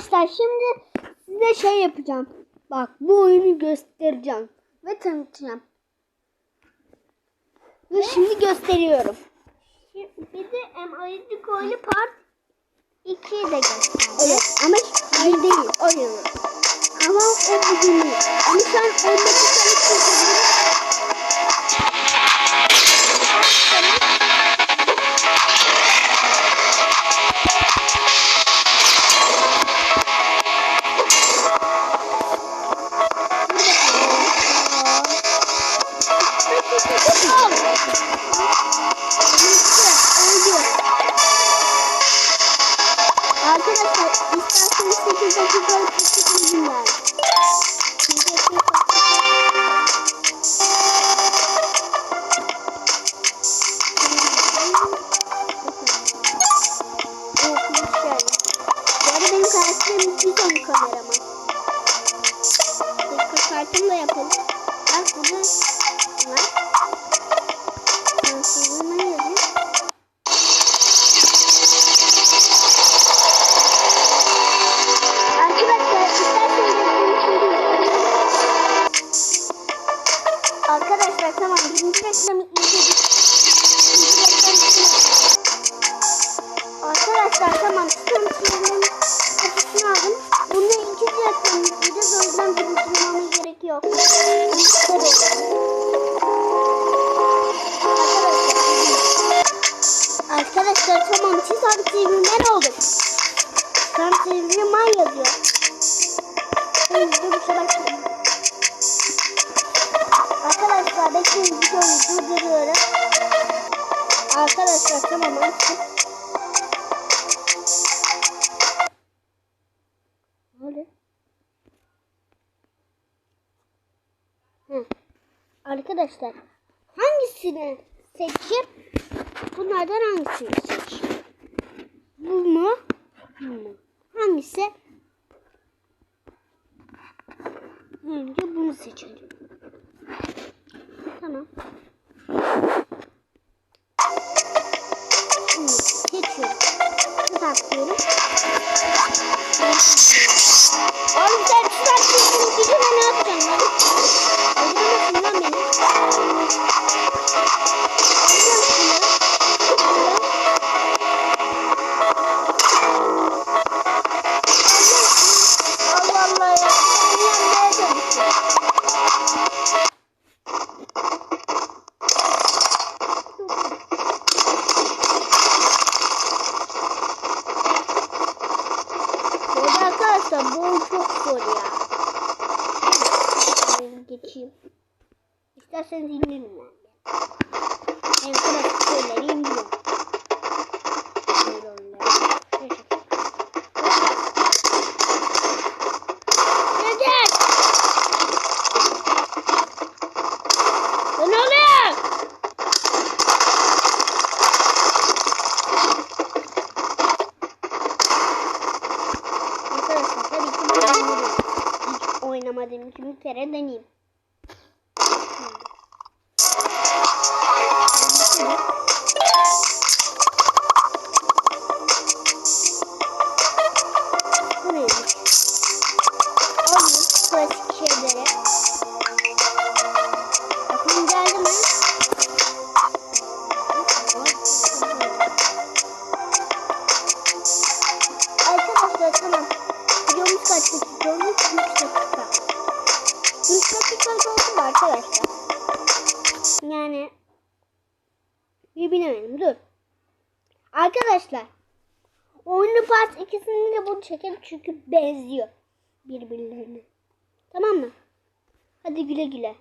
Arkadaşlar şimdi size şey yapacağım. Bak bu oyunu göstereceğim ve tanıtacağım. Ve şimdi gösteriyorum. Bir de ayıcık oyunu part 2'yi de göster. Evet ama şimdi değil oyunu. Ama o bugün değil. Ama sen 10 dakikalık çekebilirsin. Arkadaşlar isterseniz 8 dakikalık bir çekimim var. Bu arada benim karakterim bir son kameraman. Dakika da yapalım. Bak burada Arkadaşlar tamam birinci reklam izledik. Arkadaşlar tamam son çizgimin kapısını aldım. Bunu ikinci reklamı izleyeceğiz. O yüzden birinci gerek yok. Arkadaşlar. Tamam siz abi TV'den olduk. Tam TV'ye man yazıyor. Arkadaşlar tamam açtım. Oluyor? Hı. Arkadaşlar hangisini seçip bunlardan hangisini seç? Bu mu? Bu mu? Hangisi? Önce bunu seçelim. Tamam. Arkadaşlar bu çok zor ya. Ben geçeyim. İsterseniz indirin yani. En klasik şeyleri indiriyorum. Böyle oyunları. Neyse. Neden? Ne oluyor? Arkadaşlar tabii ben oynamadığım bir kere deneyeyim. Bu neymiş? Oyun klasik şeylere. Bakın geldi mi? Arkadaşlar tamam. Videomuz kaç dakika olmuş? 3 dakika. 3 dakika mu arkadaşlar? Yani bir bilemedim dur. Arkadaşlar oyunu part ikisini de bunu çekelim çünkü benziyor birbirlerine. Tamam mı? Hadi güle güle.